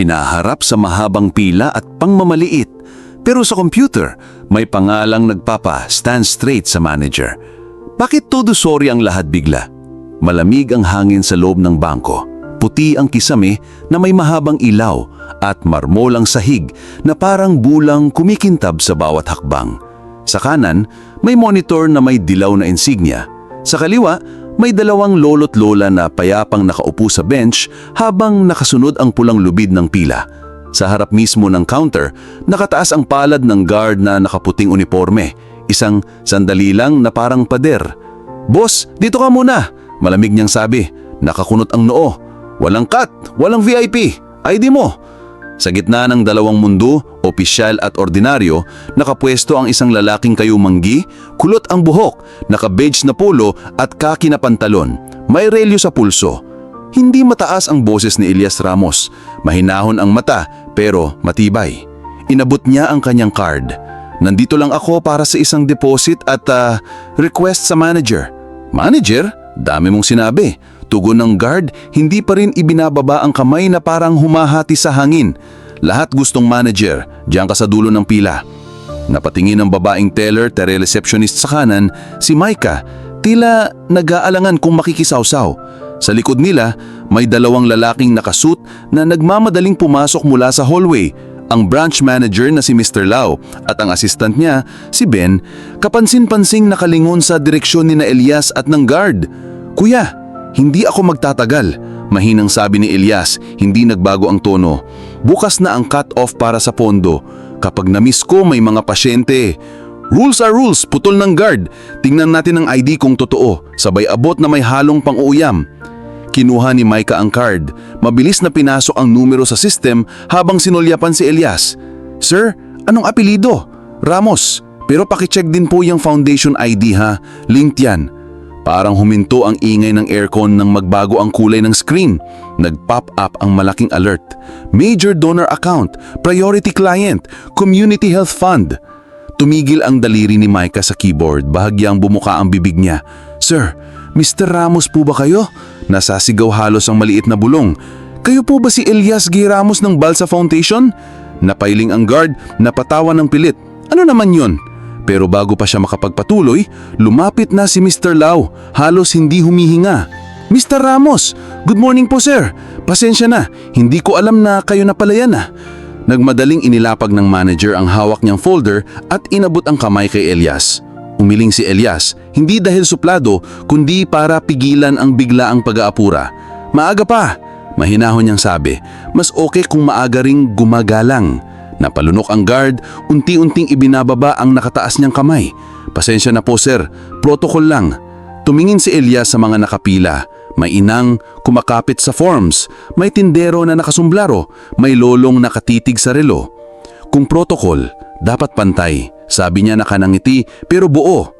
pinaharap sa mahabang pila at pangmamaliit. Pero sa computer, may pangalang nagpapa stand straight sa manager. Bakit todo sorry ang lahat bigla? Malamig ang hangin sa loob ng bangko. Puti ang kisame na may mahabang ilaw at marmolang sahig na parang bulang kumikintab sa bawat hakbang. Sa kanan, may monitor na may dilaw na insignia. Sa kaliwa, may dalawang lolo't lola na payapang nakaupo sa bench habang nakasunod ang pulang lubid ng pila. Sa harap mismo ng counter, nakataas ang palad ng guard na nakaputing uniforme. Isang sandali lang na parang pader. Boss, dito ka muna! Malamig niyang sabi. Nakakunot ang noo. Walang cut, walang VIP. ID mo. Sa gitna ng dalawang mundo, opisyal at ordinaryo, nakapwesto ang isang lalaking kayumanggi, kulot ang buhok, naka-beige na polo at kaki na pantalon. May relyo sa pulso. Hindi mataas ang boses ni Elias Ramos. Mahinahon ang mata pero matibay. Inabot niya ang kanyang card. Nandito lang ako para sa isang deposit at ah, request sa manager. Manager? Dami mong sinabi. Tugon ng guard, hindi pa rin ibinababa ang kamay na parang humahati sa hangin. Lahat gustong manager, diyan ka sa dulo ng pila. Napatingin ang babaeng teller, tere-receptionist sa kanan, si Maika, tila nag-aalangan kung makikisawsaw. Sa likod nila, may dalawang lalaking nakasuit na nagmamadaling pumasok mula sa hallway. Ang branch manager na si Mr. Lau at ang assistant niya, si Ben, kapansin-pansing nakalingon sa direksyon ni na Elias at ng guard. Kuya, hindi ako magtatagal. Mahinang sabi ni Elias, hindi nagbago ang tono. Bukas na ang cut-off para sa pondo. Kapag na-miss ko may mga pasyente. Rules are rules, putol ng guard. Tingnan natin ang ID kung totoo. Sabay abot na may halong pang-uuyam. Kinuha ni Micah ang card. Mabilis na pinasok ang numero sa system habang sinulyapan si Elias. Sir, anong apelido? Ramos. Pero pakicheck din po yung foundation ID ha. Linked yan. Parang huminto ang ingay ng aircon nang magbago ang kulay ng screen. Nag-pop up ang malaking alert. Major donor account, priority client, community health fund. Tumigil ang daliri ni Micah sa keyboard, bahagyang bumuka ang bibig niya. Sir, Mr. Ramos po ba kayo? Nasasigaw halos ang maliit na bulong. Kayo po ba si Elias G. Ramos ng Balsa Foundation? Napailing ang guard, napatawa ng pilit. Ano naman yon? Pero bago pa siya makapagpatuloy, lumapit na si Mr. Lau, halos hindi humihinga. Mr. Ramos, good morning po sir. Pasensya na, hindi ko alam na kayo na pala yan ah. Nagmadaling inilapag ng manager ang hawak niyang folder at inabot ang kamay kay Elias. Umiling si Elias, hindi dahil suplado, kundi para pigilan ang biglaang pag-aapura. Maaga pa, mahinahon niyang sabi, mas okay kung maaga ring gumagalang. Napalunok ang guard, unti-unting ibinababa ang nakataas niyang kamay. Pasensya na po sir, protocol lang. Tumingin si Elias sa mga nakapila. May inang kumakapit sa forms, may tindero na nakasumblaro, may lolong nakatitig sa relo. Kung protocol, dapat pantay. Sabi niya nakanangiti pero buo.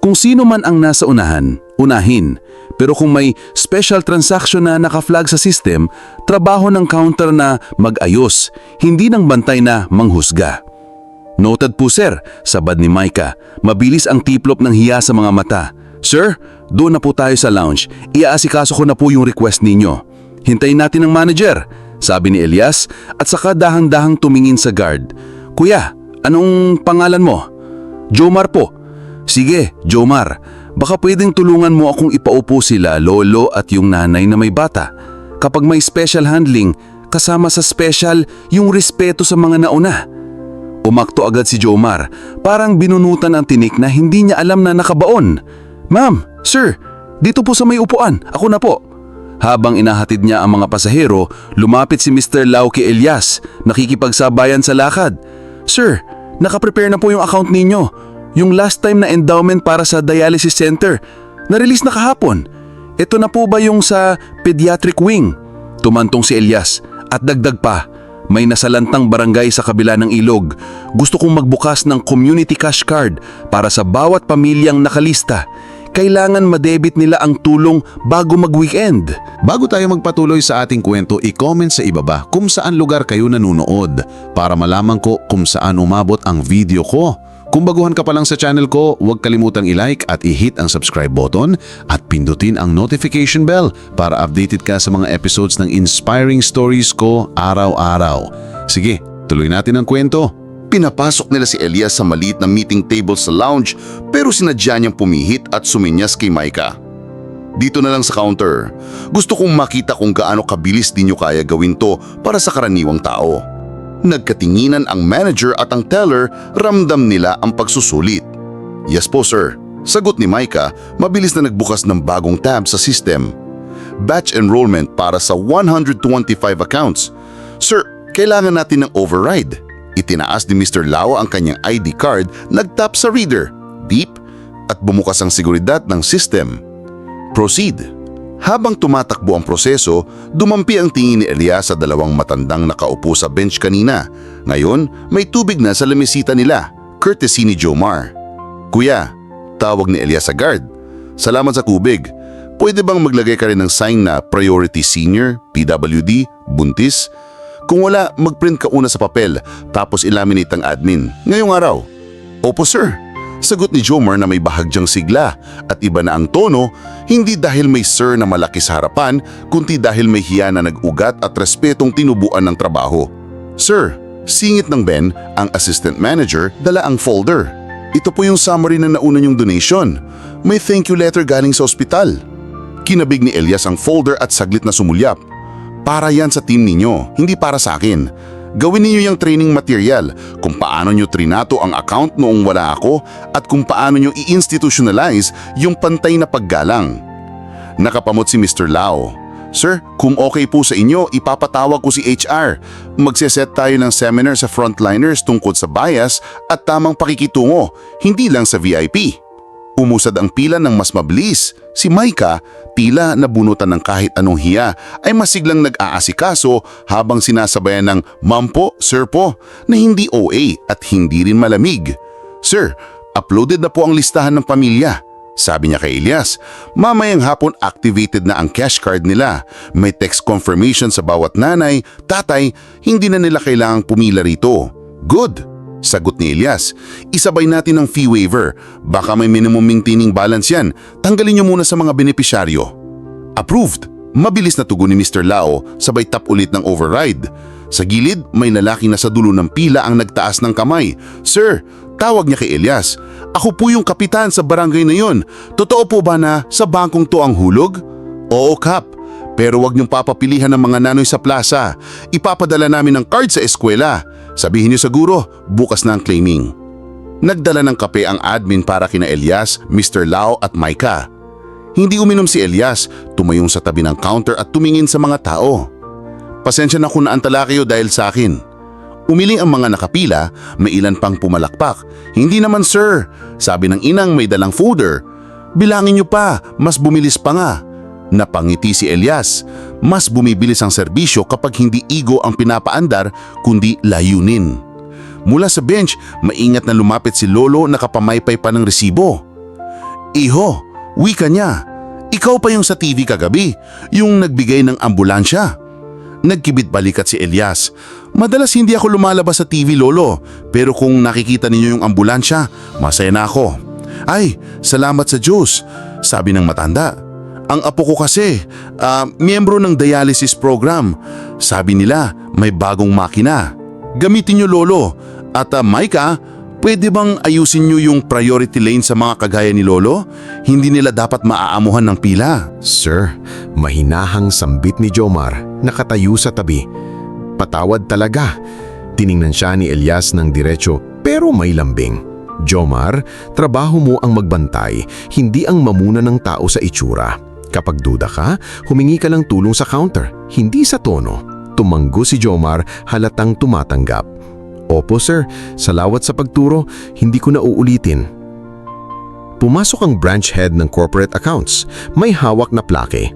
Kung sino man ang nasa unahan, unahin. Pero kung may special transaction na nakaflag sa system, trabaho ng counter na mag-ayos, hindi ng bantay na manghusga. Noted po sir, sabad ni Micah. Mabilis ang tiplop ng hiya sa mga mata. Sir, doon na po tayo sa lounge. Iaasikaso ko na po yung request ninyo. Hintayin natin ang manager, sabi ni Elias at saka dahang-dahang tumingin sa guard. Kuya, anong pangalan mo? Jomar po. Sige, Jomar. Baka pwedeng tulungan mo akong ipaupo sila, lolo at yung nanay na may bata. Kapag may special handling, kasama sa special yung respeto sa mga nauna. Umakto agad si Jomar, parang binunutan ang tinik na hindi niya alam na nakabaon. Ma'am, sir, dito po sa may upuan, ako na po. Habang inahatid niya ang mga pasahero, lumapit si Mr. Lau Elias, nakikipagsabayan sa lakad. Sir, nakaprepare na po yung account ninyo. Yung last time na endowment para sa dialysis center, na-release na kahapon. Ito na po ba yung sa pediatric wing? Tumantong si Elias at dagdag pa, may nasalantang barangay sa kabila ng ilog. Gusto kong magbukas ng community cash card para sa bawat pamilyang nakalista. Kailangan madebit nila ang tulong bago mag-weekend. Bago tayo magpatuloy sa ating kwento, i-comment sa ibaba kung saan lugar kayo nanunood para malaman ko kung saan umabot ang video ko. Kung baguhan ka pa lang sa channel ko, huwag kalimutang i-like at i-hit ang subscribe button at pindutin ang notification bell para updated ka sa mga episodes ng inspiring stories ko araw-araw. Sige, tuloy natin ang kwento. Pinapasok nila si Elias sa maliit na meeting table sa lounge pero sinadya niyang pumihit at suminyas kay Micah. Dito na lang sa counter. Gusto kong makita kung gaano kabilis din niyo kaya gawin to para sa karaniwang tao. Nagkatinginan ang manager at ang teller, ramdam nila ang pagsusulit. Yes po sir. Sagot ni Micah, mabilis na nagbukas ng bagong tab sa system. Batch enrollment para sa 125 accounts. Sir, kailangan natin ng override. Itinaas ni Mr. Lau ang kanyang ID card, nagtap sa reader, beep, at bumukas ang seguridad ng system. Proceed. Habang tumatakbo ang proseso, dumampi ang tingin ni Elias sa dalawang matandang nakaupo sa bench kanina. Ngayon, may tubig na sa lamisita nila, courtesy ni Jomar. Kuya, tawag ni Elias sa guard. Salamat sa tubig. Pwede bang maglagay ka rin ng sign na Priority Senior, PWD, Buntis? Kung wala, magprint ka una sa papel tapos ilaminate ang admin. Ngayong araw. Opo sir. Sagot ni Jomar na may bahagyang sigla at iba na ang tono, hindi dahil may sir na malaki sa harapan, kundi dahil may hiya na nag-ugat at respetong tinubuan ng trabaho. Sir, singit ng Ben, ang assistant manager, dala ang folder. Ito po yung summary na nauna yung donation. May thank you letter galing sa ospital. Kinabig ni Elias ang folder at saglit na sumulyap. Para yan sa team ninyo, hindi para sa akin. Gawin ninyo yung training material kung paano nyo trinato ang account noong wala ako at kung paano nyo i-institutionalize yung pantay na paggalang. Nakapamot si Mr. Lau. Sir, kung okay po sa inyo, ipapatawag ko si HR. Magseset tayo ng seminar sa frontliners tungkol sa bias at tamang pakikitungo, hindi lang sa VIP. Umusad ang pila ng mas mabilis. Si Maika, tila nabunutan ng kahit anong hiya, ay masiglang nag-aasikaso habang sinasabayan ng Ma'am po, Sir po, na hindi OA at hindi rin malamig. Sir, uploaded na po ang listahan ng pamilya. Sabi niya kay Elias, mamayang hapon activated na ang cash card nila. May text confirmation sa bawat nanay, tatay, hindi na nila kailangang pumila rito. Good! Sagot ni Elias, isabay natin ang fee waiver. Baka may minimum maintaining balance yan. Tanggalin niyo muna sa mga benepisyaryo. Approved! Mabilis na tugon ni Mr. Lao, sabay tap ulit ng override. Sa gilid, may lalaki na sa dulo ng pila ang nagtaas ng kamay. Sir, tawag niya kay Elias. Ako po yung kapitan sa barangay na yon. Totoo po ba na sa bangkong to ang hulog? Oo, Kap. Pero wag niyong papapilihan ng mga nanoy sa plaza. Ipapadala namin ng card sa eskwela. Sabihin niyo siguro, bukas na ang claiming. Nagdala ng kape ang admin para kina Elias, Mr. Lau at Micah. Hindi uminom si Elias, tumayong sa tabi ng counter at tumingin sa mga tao. Pasensya na kung naantala kayo dahil sa akin. Umiling ang mga nakapila, may ilan pang pumalakpak. Hindi naman sir, sabi ng inang may dalang folder. Bilangin niyo pa, mas bumilis pa nga. Napangiti si Elias. Mas bumibilis ang serbisyo kapag hindi ego ang pinapaandar kundi layunin. Mula sa bench, maingat na lumapit si Lolo na kapamaypay pa ng resibo. Iho, wika niya. Ikaw pa yung sa TV kagabi, yung nagbigay ng ambulansya. Nagkibit balikat si Elias. Madalas hindi ako lumalabas sa TV, Lolo. Pero kung nakikita ninyo yung ambulansya, masaya na ako. Ay, salamat sa Diyos, sabi ng matanda. Ang apo ko kasi, ah, miyembro ng dialysis program. Sabi nila, may bagong makina. Gamitin niyo Lolo. At uh, Maika, pwede bang ayusin niyo yung priority lane sa mga kagaya ni Lolo? Hindi nila dapat maaamuhan ng pila. Sir, mahinahang sambit ni Jomar, nakatayo sa tabi. Patawad talaga. Tiningnan siya ni Elias ng diretsyo pero may lambing. Jomar, trabaho mo ang magbantay, hindi ang mamuna ng tao sa itsura. Kapag duda ka, humingi ka lang tulong sa counter, hindi sa tono. Tumanggo si Jomar halatang tumatanggap. Opo sir, salawat sa pagturo, hindi ko na uulitin. Pumasok ang branch head ng corporate accounts. May hawak na plake.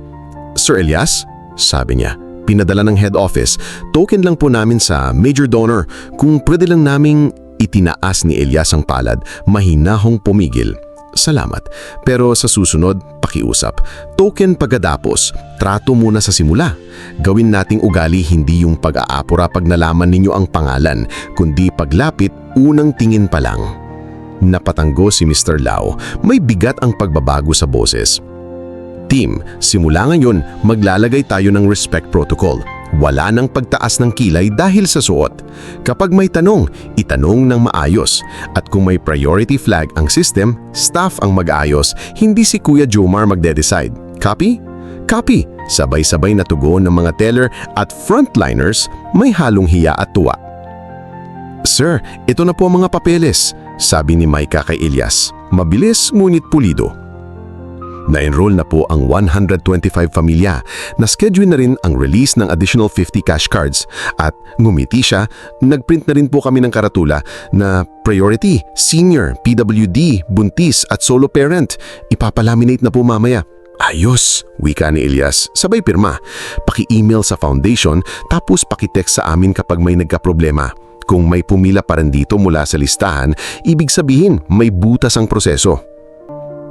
Sir Elias? Sabi niya. Pinadala ng head office. Token lang po namin sa major donor. Kung pwede lang naming itinaas ni Elias ang palad, mahinahong pumigil. Salamat. Pero sa susunod, pakiusap. Token pagkadapos, trato muna sa simula. Gawin nating ugali hindi yung pag-aapura pag nalaman ninyo ang pangalan, kundi paglapit, unang tingin pa lang. Napatanggo si Mr. Lau. May bigat ang pagbabago sa boses. Team, simula ngayon maglalagay tayo ng respect protocol. Wala nang pagtaas ng kilay dahil sa suot. Kapag may tanong, itanong ng maayos. At kung may priority flag ang system, staff ang mag-aayos, hindi si Kuya Jomar magde-decide. Copy? Copy! Sabay-sabay na tugon ng mga teller at frontliners may halong hiya at tuwa. Sir, ito na po ang mga papeles, sabi ni Maika kay Elias. Mabilis ngunit pulido. Na-enroll na po ang 125 pamilya. Na-schedule na rin ang release ng additional 50 cash cards. At ngumiti siya, nagprint na rin po kami ng karatula na priority, senior, PWD, buntis at solo parent. Ipapalaminate na po mamaya. Ayos, wika ni Elias. Sabay pirma. Paki-email sa foundation tapos paki-text sa amin kapag may nagka-problema. Kung may pumila pa rin dito mula sa listahan, ibig sabihin may butas ang proseso.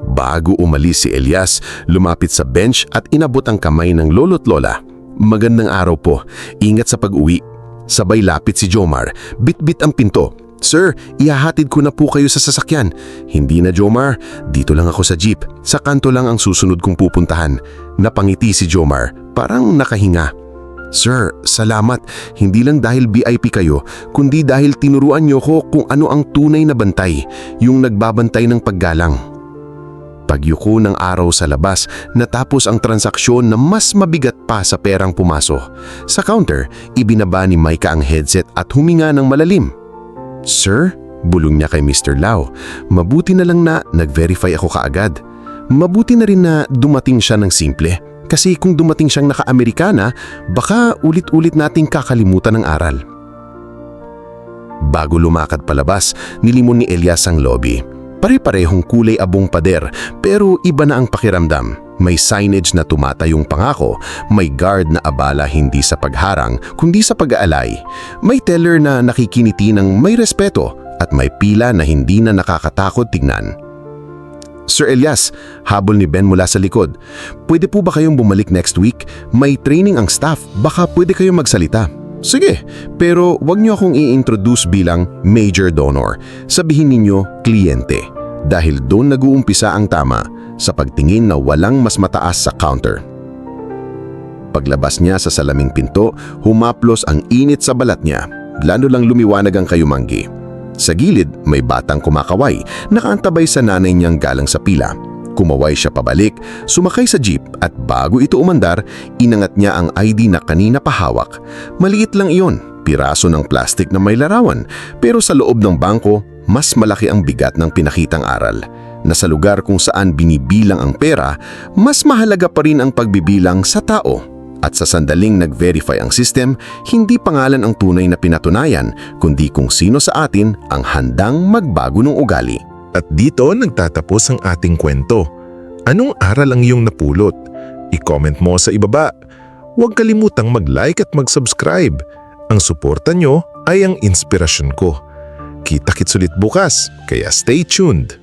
Bago umalis si Elias, lumapit sa bench at inabot ang kamay ng lolo't lola. Magandang araw po. Ingat sa pag-uwi. Sabay lapit si Jomar. Bit-bit ang pinto. Sir, ihahatid ko na po kayo sa sasakyan. Hindi na Jomar, dito lang ako sa jeep. Sa kanto lang ang susunod kong pupuntahan. Napangiti si Jomar, parang nakahinga. Sir, salamat. Hindi lang dahil VIP kayo, kundi dahil tinuruan niyo ko kung ano ang tunay na bantay, yung nagbabantay ng paggalang. Pagyuko ng araw sa labas, natapos ang transaksyon na mas mabigat pa sa perang pumaso. Sa counter, ibinaba ni Micah ang headset at huminga ng malalim. Sir, bulong niya kay Mr. Lau, mabuti na lang na nag-verify ako kaagad. Mabuti na rin na dumating siya ng simple. Kasi kung dumating siyang naka-Amerikana, baka ulit-ulit nating kakalimutan ng aral. Bago lumakad palabas, nilimon ni Elias ang lobby. Pare-parehong kulay abong pader pero iba na ang pakiramdam. May signage na tumatayong pangako, may guard na abala hindi sa pagharang kundi sa pag-aalay. May teller na nakikiniti ng may respeto at may pila na hindi na nakakatakot tignan. Sir Elias, habol ni Ben mula sa likod. Pwede po ba kayong bumalik next week? May training ang staff, baka pwede kayong magsalita. Sige, pero wag niyo akong i-introduce bilang major donor. Sabihin ninyo, kliyente. Dahil doon nag-uumpisa ang tama sa pagtingin na walang mas mataas sa counter. Paglabas niya sa salaming pinto, humaplos ang init sa balat niya. Lalo lang lumiwanag ang kayumanggi. Sa gilid, may batang kumakaway, nakaantabay sa nanay niyang galang sa pila. Kumaway siya pabalik, sumakay sa jeep at bago ito umandar, inangat niya ang ID na kanina pahawak. Maliit lang iyon, piraso ng plastik na may larawan, pero sa loob ng bangko, mas malaki ang bigat ng pinakitang aral. Na sa lugar kung saan binibilang ang pera, mas mahalaga pa rin ang pagbibilang sa tao. At sa sandaling nag-verify ang system, hindi pangalan ang tunay na pinatunayan, kundi kung sino sa atin ang handang magbago ng ugali. At dito nagtatapos ang ating kwento. Anong aral ang iyong napulot? I-comment mo sa ibaba. Huwag kalimutang mag-like at mag-subscribe. Ang suporta nyo ay ang inspirasyon ko. Kita-kits ulit bukas, kaya stay tuned.